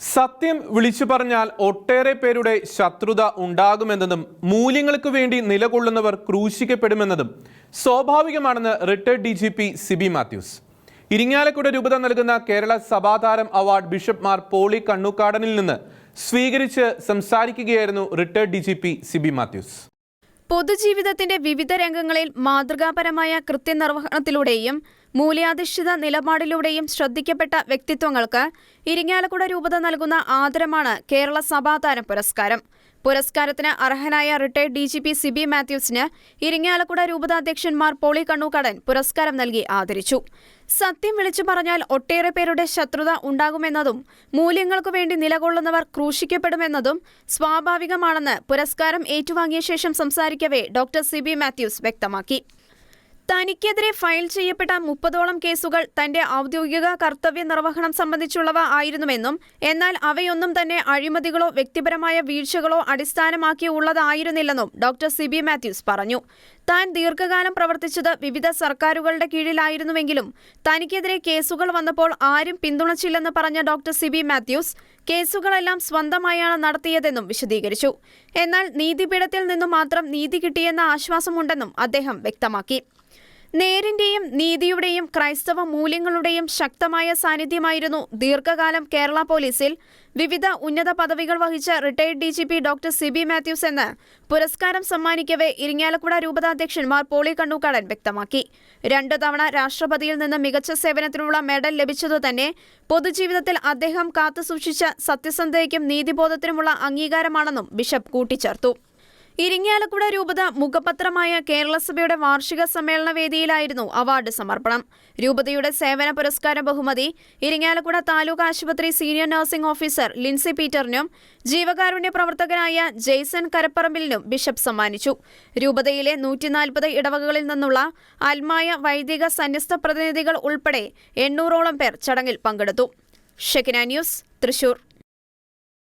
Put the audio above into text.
സത്യം വിളിച്ചു പറഞ്ഞാൽ ഒട്ടേറെ പേരുടെ ശത്രുത ഉണ്ടാകുമെന്നതും മൂല്യങ്ങൾക്ക് വേണ്ടി നിലകൊള്ളുന്നവർ ക്രൂശിക്കപ്പെടുമെന്നതും സ്വാഭാവികമാണെന്ന് retired D G P Siby Mathews. Irinjalakuda രൂപത നൽകുന്ന കേരള സഭാതാരം അവാർഡ് ബിഷപ്പ് മാർ പോളി കണ്ണൂക്കാടനിൽ നിന്ന് സ്വീകരിച്ച് സംസാരിക്കുകയായിരുന്നു retired D G P Siby Mathews. പൊതുജീവിതത്തിന്റെ വിവിധ രംഗങ്ങളിൽ മാതൃകാപരമായ കൃത്യനിർവഹണത്തിലൂടെയും മൂല്യാധിഷ്ഠിത നിലപാടിലൂടെയും ശ്രദ്ധിക്കപ്പെട്ട വ്യക്തിത്വങ്ങൾക്ക് ഇരിങ്ങാലക്കുട രൂപത നൽകുന്ന ആദരമാണ് കേരള സഭാതാരം പുരസ്കാരം. പുരസ്കാരത്തിന് അർഹനായ retired D G P Siby മാത്യൂസിന് Irinjalakuda രൂപതാധ്യക്ഷന്മാർ പോളി കണ്ണൂക്കടൻ പുരസ്കാരം നൽകി ആദരിച്ചു. സത്യം വിളിച്ചു പറഞ്ഞാൽ ഒട്ടേറെ പേരുടെ ശത്രുത ഉണ്ടാകുമെന്നതും മൂല്യങ്ങൾക്കു വേണ്ടി നിലകൊള്ളുന്നവർ ക്രൂശിക്കപ്പെടുമെന്നതും സ്വാഭാവികമാണെന്ന് പുരസ്കാരം ഏറ്റുവാങ്ങിയ ശേഷം സംസാരിക്കവേ ഡോക്ടർ സിബി മാത്യൂസ് വ്യക്തമാക്കി. തനിക്കെതിരെ ഫയൽ ചെയ്യപ്പെട്ട മുപ്പതോളം കേസുകൾ തന്റെ ഔദ്യോഗിക കർത്തവ്യ നിർവഹണം സംബന്ധിച്ചുള്ളവ ആയിരുന്നുവെന്നും എന്നാൽ അവയൊന്നും തന്നെ അഴിമതികളോ വ്യക്തിപരമായ വീഴ്ചകളോ അടിസ്ഥാനമാക്കിയുള്ളതായിരുന്നില്ലെന്നും ഡോക്ടർ സിബി മാത്യൂസ് പറഞ്ഞു. താൻ ദീർഘകാലം പ്രവർത്തിച്ചത് വിവിധ സർക്കാരുകളുടെ കീഴിലായിരുന്നുവെങ്കിലും തനിക്കെതിരെ കേസുകൾ വന്നപ്പോൾ ആരും പിന്തുണച്ചില്ലെന്ന് പറഞ്ഞ ഡോക്ടർ സിബി മാത്യൂസ് കേസുകളെല്ലാം സ്വന്തമായാണ് നടത്തിയതെന്നും വിശദീകരിച്ചു. എന്നാൽ നീതിപീഠത്തിൽ നിന്നും മാത്രം നീതി കിട്ടിയെന്ന ആശ്വാസമുണ്ടെന്നും അദ്ദേഹം വ്യക്തമാക്കി. നേരിന്റെയും നീതിയുടെയും ക്രൈസ്തവ മൂല്യങ്ങളുടെയും ശക്തമായ സാന്നിധ്യമായിരുന്നു ദീർഘകാലം കേരള പോലീസിൽ വിവിധ ഉന്നത പദവികൾ വഹിച്ച retired D G P doctor Sibi Mathews എന്ന് പുരസ്കാരം സമ്മാനിക്കവേ ഇരിങ്ങാലക്കുട രൂപതാധ്യക്ഷന്മാർ പോളി കണ്ണൂക്കാടൻ വ്യക്തമാക്കി. രണ്ടു തവണ രാഷ്ട്രപതിയിൽ നിന്ന് മികച്ച സേവനത്തിനുള്ള മെഡൽ ലഭിച്ചതു തന്നെ പൊതുജീവിതത്തിൽ അദ്ദേഹം കാത്തുസൂക്ഷിച്ച സത്യസന്ധതയ്ക്കും നീതിബോധത്തിനുമുള്ള അംഗീകാരമാണെന്നും ബിഷപ്പ് കൂട്ടിച്ചേർത്തു. ഇരിങ്ങാലക്കുട രൂപത മുഖപത്രമായ കേരളസഭയുടെ വാർഷിക സമ്മേളന വേദിയിലായിരുന്നു അവാർഡ് സമർപ്പണം. രൂപതയുടെ സേവന പുരസ്കാര ബഹുമതി ഇരിങ്ങാലക്കുട താലൂക്ക് ആശുപത്രി സീനിയർ നഴ്സിംഗ് ഓഫീസർ ലിൻസി പീറ്ററിനും ജീവകാരുണ്യ പ്രവർത്തകനായ ജെയ്സൺ കരപ്പറമ്പിലിനും ബിഷപ്പ് സമ്മാനിച്ചു. രൂപതയിലെ നൂറ്റിനാൽപ്പത് ഇടവകകളിൽ നിന്നുള്ള അൽമായ വൈദിക സന്യസ്ത പ്രതിനിധികൾ ഉൾപ്പെടെ എണ്ണൂറോളം പേർ ചടങ്ങിൽ പങ്കെടുത്തു. ഷെക്കിന ന്യൂസ് തൃശൂർ.